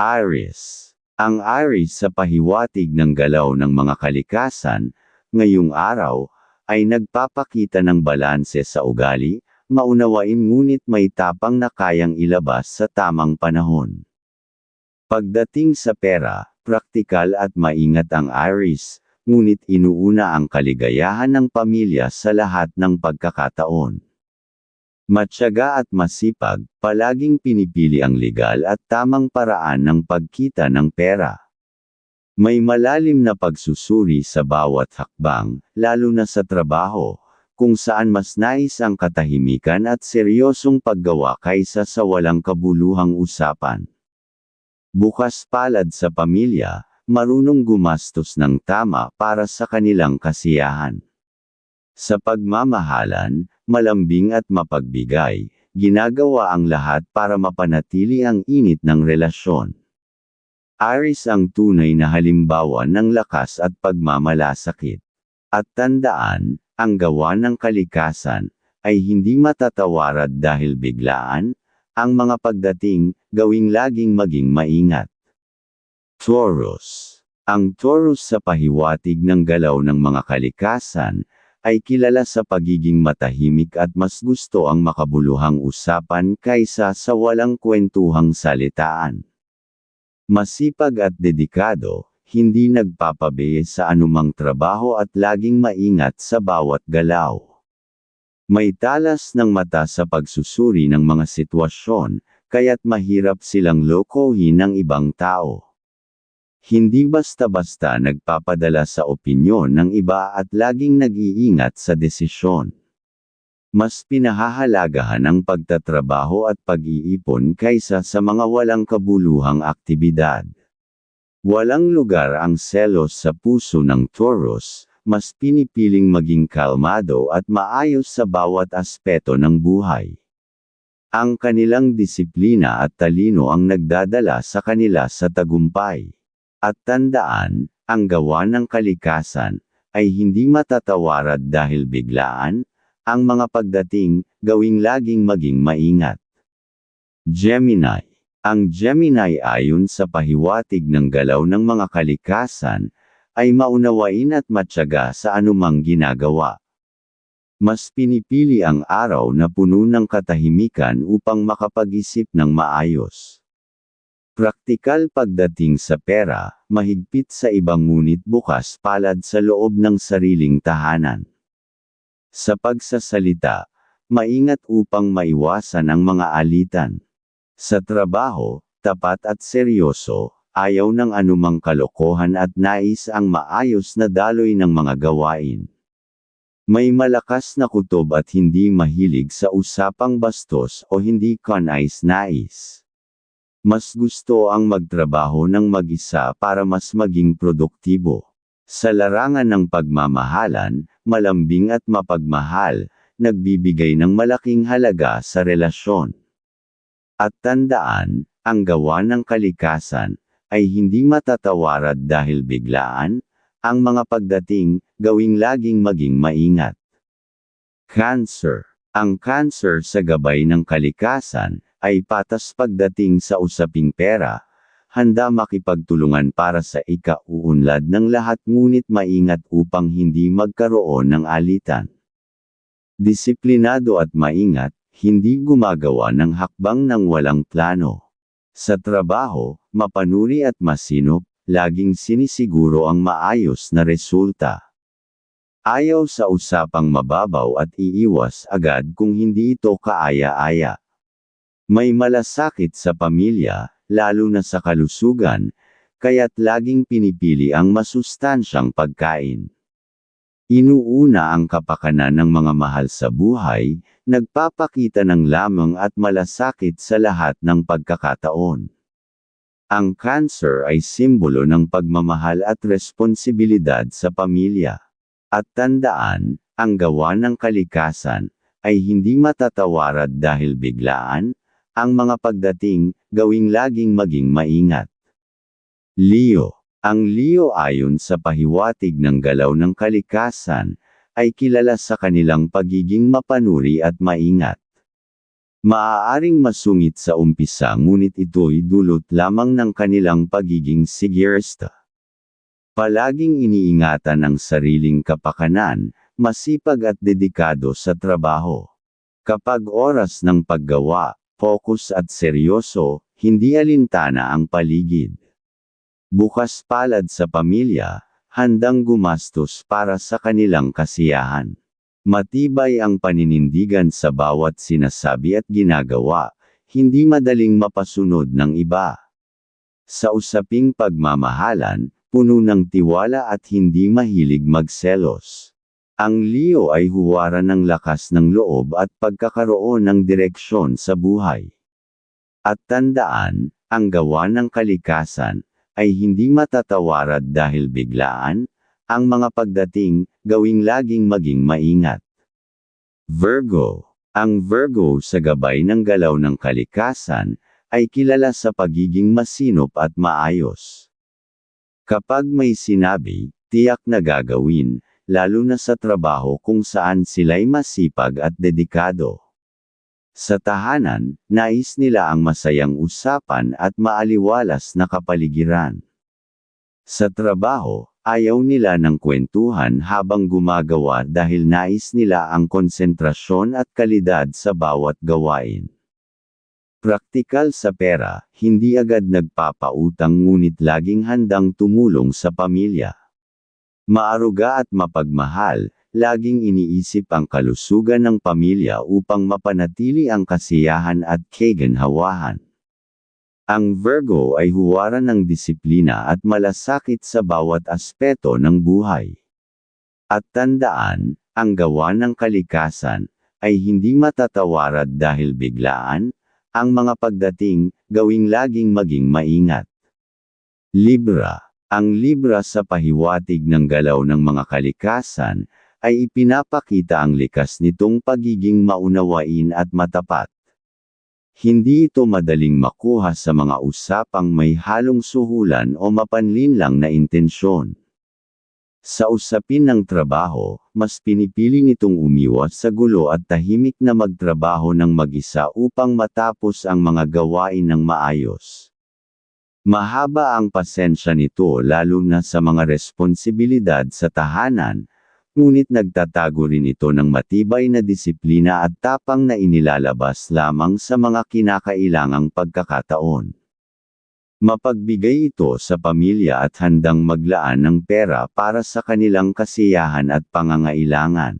Aries. Ang Aries sa pahiwatig ng galaw ng mga kalikasan, ngayong araw, ay nagpapakita ng balanse sa ugali, maunawain ngunit may tapang na kayang ilabas sa tamang panahon. Pagdating sa pera, praktikal at maingat ang Aries, ngunit inuuna ang kaligayahan ng pamilya sa lahat ng pagkakataon. Matyaga at masipag, palaging pinipili ang legal at tamang paraan ng pagkita ng pera. May malalim na pagsusuri sa bawat hakbang, lalo na sa trabaho, kung saan mas nais ang katahimikan at seryosong paggawa kaysa sa walang kabuluhang usapan. Bukas palad sa pamilya, marunong gumastos ng tama para sa kanilang kasiyahan. Sa pagmamahalan, malambing at mapagbigay, ginagawa ang lahat para mapanatili ang init ng relasyon. Aris ang tunay na halimbawa ng lakas at pagmamalasakit. At tandaan, ang gawa ng kalikasan, ay hindi matatawarad dahil biglaan, ang mga pagdating, gawing laging maging maingat. Taurus Ang Taurus sa pahiwatig ng galaw ng mga kalikasan, ay kilala sa pagiging matahimik at mas gusto ang makabuluhang usapan kaysa sa walang kwentuhang salitaan. Masipag at dedikado, hindi nagpapabe sa anumang trabaho at laging maingat sa bawat galaw. May talas ng mata sa pagsusuri ng mga sitwasyon, kaya't mahirap silang lokohin ng ibang tao. Hindi basta-basta nagpapadala sa opinyon ng iba at laging nag-iingat sa desisyon. Mas pinahahalagahan ang pagtatrabaho at pag-iipon kaysa sa mga walang kabuluhang aktibidad. Walang lugar ang selos sa puso ng Taurus, mas pinipiling maging kalmado at maayos sa bawat aspeto ng buhay. Ang kanilang disiplina at talino ang nagdadala sa kanila sa tagumpay. At tandaan, ang gawa ng kalikasan, ay hindi matatawarad dahil biglaan, ang mga pagdating, gawing laging maging maingat. Gemini Ang Gemini ayon sa pahiwatig ng galaw ng mga kalikasan, ay maunawain at matyaga sa anumang ginagawa. Mas pinipili ang araw na puno ng katahimikan upang makapag-isip ng maayos. Praktikal pagdating sa pera, mahigpit sa ibang ngunit bukas palad sa loob ng sariling tahanan. Sa pagsasalita, maingat upang maiwasan ang mga alitan. Sa trabaho, tapat at seryoso, ayaw ng anumang kalokohan at nais ang maayos na daloy ng mga gawain. May malakas na kutob at hindi mahilig sa usapang bastos o hindi kanais-nais. Mas gusto ang magtrabaho ng mag-isa para mas maging produktibo. Sa larangan ng pagmamahalan, malambing at mapagmahal, nagbibigay ng malaking halaga sa relasyon. At tandaan, ang gawa ng kalikasan, ay hindi matatawarad dahil biglaan, ang mga pagdating, gawing laging maging maingat. Cancer Ang cancer sa gabay ng kalikasan, ay patas pagdating sa usaping pera, handa makipagtulungan para sa ikauunlad ng lahat ngunit maingat upang hindi magkaroon ng alitan. Disiplinado at maingat, hindi gumagawa ng hakbang ng walang plano. Sa trabaho, mapanuri at masinop, laging sinisiguro ang maayos na resulta. Ayaw sa usapang mababaw at iiwas agad kung hindi ito kaaya-aya. May malasakit sa pamilya, lalo na sa kalusugan, kaya't laging pinipili ang masustansyang pagkain. Inuuna ang kapakanan ng mga mahal sa buhay, nagpapakita ng lamang at malasakit sa lahat ng pagkakataon. Ang cancer ay simbolo ng pagmamahal at responsibilidad sa pamilya. At tandaan, ang gawa ng kalikasan, ay hindi matatawarad dahil biglaan, ang mga pagdating, gawing laging maging maingat. Leo Ang Leo ayon sa pahiwatig ng galaw ng kalikasan, ay kilala sa kanilang pagiging mapanuri at maingat. Maaaring masungit sa umpisa ngunit ito'y dulot lamang ng kanilang pagiging sigirista. Palaging iniingatan ang sariling kapakanan, masipag at dedikado sa trabaho. Kapag oras ng paggawa, focus at seryoso, hindi alintana ang paligid. Bukas palad sa pamilya, handang gumastos para sa kanilang kasiyahan. Matibay ang paninindigan sa bawat sinasabi at ginagawa, hindi madaling mapasunod ng iba. Sa usaping pagmamahalan, puno ng tiwala at hindi mahilig magselos. Ang Leo ay huwara ng lakas ng loob at pagkakaroon ng direksyon sa buhay. At tandaan, ang gawa ng kalikasan, ay hindi matatawarad dahil biglaan, ang mga pagdating, gawing laging maging maingat. Virgo Ang Virgo sa gabay ng galaw ng kalikasan, ay kilala sa pagiging masinop at maayos. Kapag may sinabi, tiyak na gagawin, lalo na sa trabaho kung saan sila'y masipag at dedikado. Sa tahanan, nais nila ang masayang usapan at maaliwalas na kapaligiran. Sa trabaho, ayaw nila ng kwentuhan habang gumagawa dahil nais nila ang konsentrasyon at kalidad sa bawat gawain. Praktikal sa pera, hindi agad nagpapautang ngunit laging handang tumulong sa pamilya. Maaruga at mapagmahal, laging iniisip ang kalusugan ng pamilya upang mapanatili ang kasiyahan at kaganhawahan. Ang Virgo ay huwara ng disiplina at malasakit sa bawat aspeto ng buhay. At tandaan, ang gawa ng kalikasan, ay hindi matatawarad dahil biglaan, ang mga pagdating, gawing laging maging maingat. Libra Ang Libra sa pahiwatig ng galaw ng mga kalikasan, ay ipinapakita ang likas nitong pagiging maunawain at matapat. Hindi ito madaling makuha sa mga usapang may halong suhulan o mapanlinlang na intensyon. Sa usapin ng trabaho, mas pinipili nitong umiwas sa gulo at tahimik na magtrabaho ng mag-isa upang matapos ang mga gawain ng maayos. Mahaba ang pasensya nito lalo na sa mga responsibilidad sa tahanan, Ngunit nagtatago rin ito ng matibay na disiplina at tapang na inilalabas lamang sa mga kinakailangang pagkakataon. Mapagbigay ito sa pamilya at handang maglaan ng pera para sa kanilang kasiyahan at pangangailangan.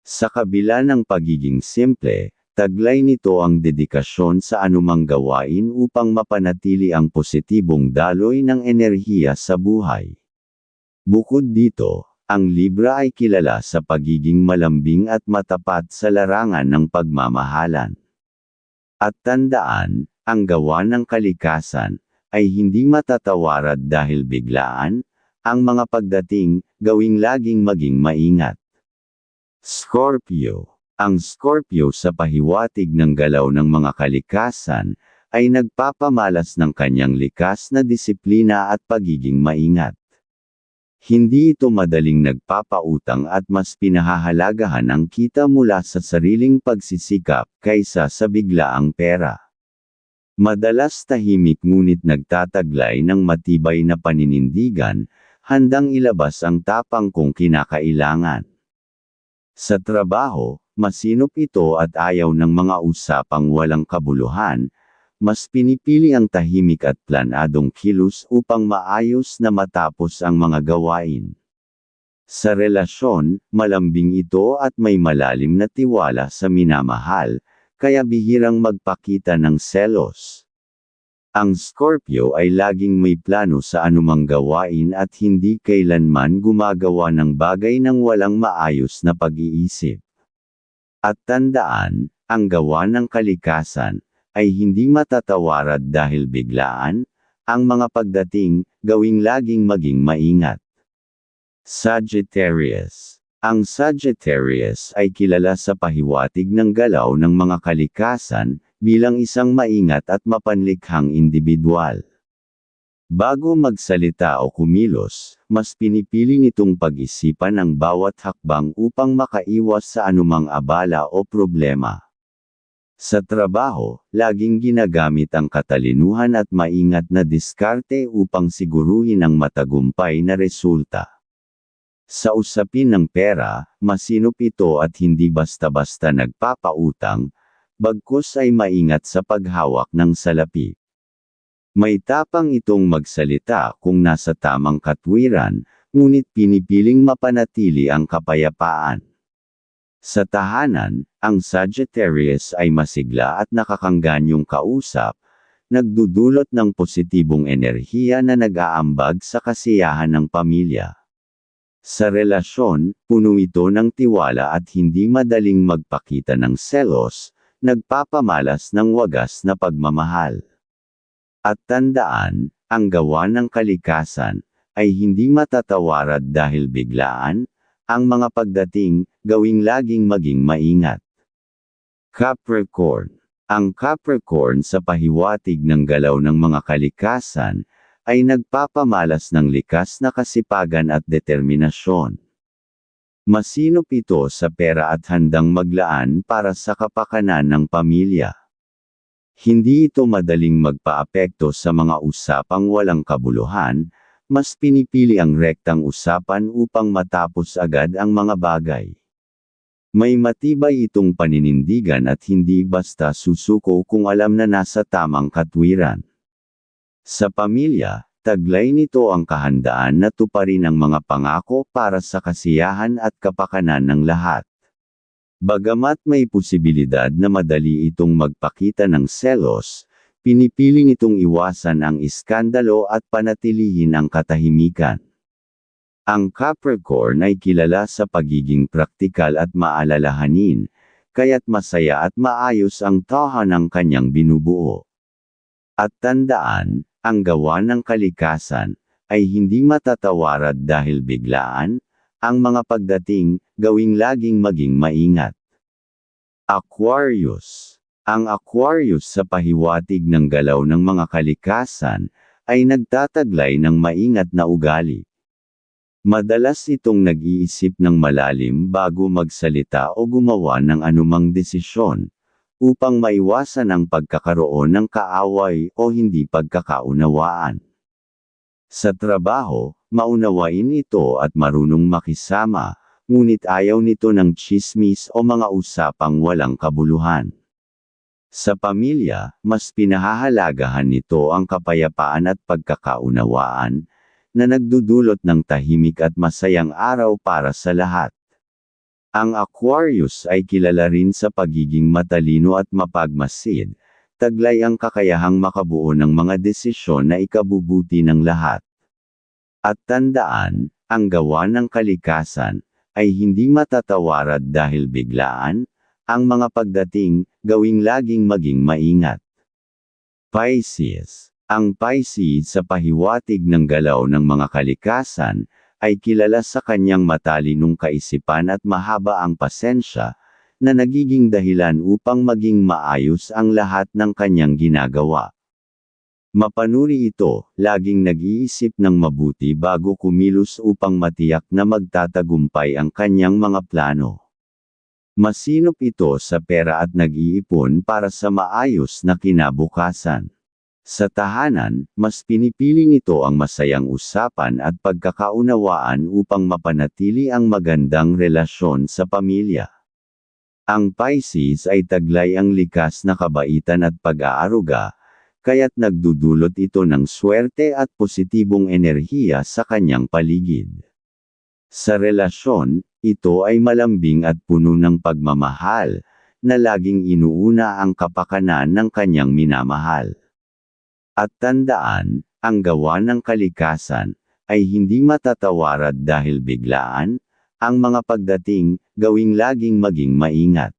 Sa kabila ng pagiging simple, taglay nito ang dedikasyon sa anumang gawain upang mapanatili ang positibong daloy ng enerhiya sa buhay. Bukod dito, ang Libra ay kilala sa pagiging malambing at matapat sa larangan ng pagmamahalan. At tandaan, ang gawa ng kalikasan, ay hindi matatawarad dahil biglaan, ang mga pagdating, gawing laging maging maingat. Scorpio Ang Scorpio sa pahiwatig ng galaw ng mga kalikasan, ay nagpapamalas ng kanyang likas na disiplina at pagiging maingat. Hindi ito madaling nagpapautang at mas pinahahalagahan ang kita mula sa sariling pagsisikap kaysa sa biglaang pera. Madalas tahimik ngunit nagtataglay ng matibay na paninindigan, handang ilabas ang tapang kung kinakailangan. Sa trabaho, masinop ito at ayaw ng mga usapang walang kabuluhan, mas pinipili ang tahimik at planadong kilos upang maayos na matapos ang mga gawain. Sa relasyon, malambing ito at may malalim na tiwala sa minamahal, kaya bihirang magpakita ng selos. Ang Scorpio ay laging may plano sa anumang gawain at hindi kailanman gumagawa ng bagay ng walang maayos na pag-iisip. At tandaan, ang gawa ng kalikasan, ay hindi matatawarad dahil biglaan, ang mga pagdating, gawing laging maging maingat. Sagittarius Ang Sagittarius ay kilala sa pahiwatig ng galaw ng mga kalikasan, bilang isang maingat at mapanlikhang individual. Bago magsalita o kumilos, mas pinipili nitong pag-isipan ang bawat hakbang upang makaiwas sa anumang abala o problema. Sa trabaho, laging ginagamit ang katalinuhan at maingat na diskarte upang siguruhin ang matagumpay na resulta. Sa usapin ng pera, masinop ito at hindi basta-basta nagpapautang, bagkus ay maingat sa paghawak ng salapi. May tapang itong magsalita kung nasa tamang katwiran, ngunit pinipiling mapanatili ang kapayapaan. Sa tahanan, ang Sagittarius ay masigla at nakakanganyong kausap, nagdudulot ng positibong enerhiya na nag-aambag sa kasiyahan ng pamilya. Sa relasyon, puno ito ng tiwala at hindi madaling magpakita ng selos, nagpapamalas ng wagas na pagmamahal. At tandaan, ang gawa ng kalikasan, ay hindi matatawarad dahil biglaan, ang mga pagdating, gawing laging maging maingat. Capricorn Ang Capricorn sa pahiwatig ng galaw ng mga kalikasan, ay nagpapamalas ng likas na kasipagan at determinasyon. Masinop ito sa pera at handang maglaan para sa kapakanan ng pamilya. Hindi ito madaling magpaapekto sa mga usapang walang kabuluhan, mas pinipili ang rektang usapan upang matapos agad ang mga bagay. May matibay itong paninindigan at hindi basta susuko kung alam na nasa tamang katwiran. Sa pamilya, taglay nito ang kahandaan na tuparin ang mga pangako para sa kasiyahan at kapakanan ng lahat. Bagamat may posibilidad na madali itong magpakita ng selos, Pinipili nitong iwasan ang iskandalo at panatilihin ang katahimikan. Ang Capricorn ay kilala sa pagiging praktikal at maalalahanin, kaya't masaya at maayos ang taha ng kanyang binubuo. At tandaan, ang gawa ng kalikasan, ay hindi matatawarad dahil biglaan, ang mga pagdating, gawing laging maging maingat. Aquarius ang Aquarius sa pahiwatig ng galaw ng mga kalikasan, ay nagtataglay ng maingat na ugali. Madalas itong nag-iisip ng malalim bago magsalita o gumawa ng anumang desisyon, upang maiwasan ang pagkakaroon ng kaaway o hindi pagkakaunawaan. Sa trabaho, maunawain ito at marunong makisama, ngunit ayaw nito ng chismis o mga usapang walang kabuluhan. Sa pamilya, mas pinahahalagahan nito ang kapayapaan at pagkakaunawaan, na nagdudulot ng tahimik at masayang araw para sa lahat. Ang Aquarius ay kilala rin sa pagiging matalino at mapagmasid, taglay ang kakayahang makabuo ng mga desisyon na ikabubuti ng lahat. At tandaan, ang gawa ng kalikasan, ay hindi matatawarad dahil biglaan, ang mga pagdating, gawing laging maging maingat. Pisces Ang Pisces sa pahiwatig ng galaw ng mga kalikasan, ay kilala sa kanyang matalinong kaisipan at mahaba ang pasensya, na nagiging dahilan upang maging maayos ang lahat ng kanyang ginagawa. Mapanuri ito, laging nag-iisip ng mabuti bago kumilos upang matiyak na magtatagumpay ang kanyang mga plano. Masinop ito sa pera at nag-iipon para sa maayos na kinabukasan. Sa tahanan, mas pinipili nito ang masayang usapan at pagkakaunawaan upang mapanatili ang magandang relasyon sa pamilya. Ang Pisces ay taglay ang likas na kabaitan at pag-aaruga, kaya't nagdudulot ito ng swerte at positibong enerhiya sa kanyang paligid. Sa relasyon, ito ay malambing at puno ng pagmamahal, na laging inuuna ang kapakanan ng kanyang minamahal. At tandaan, ang gawa ng kalikasan, ay hindi matatawarad dahil biglaan, ang mga pagdating, gawing laging maging maingat.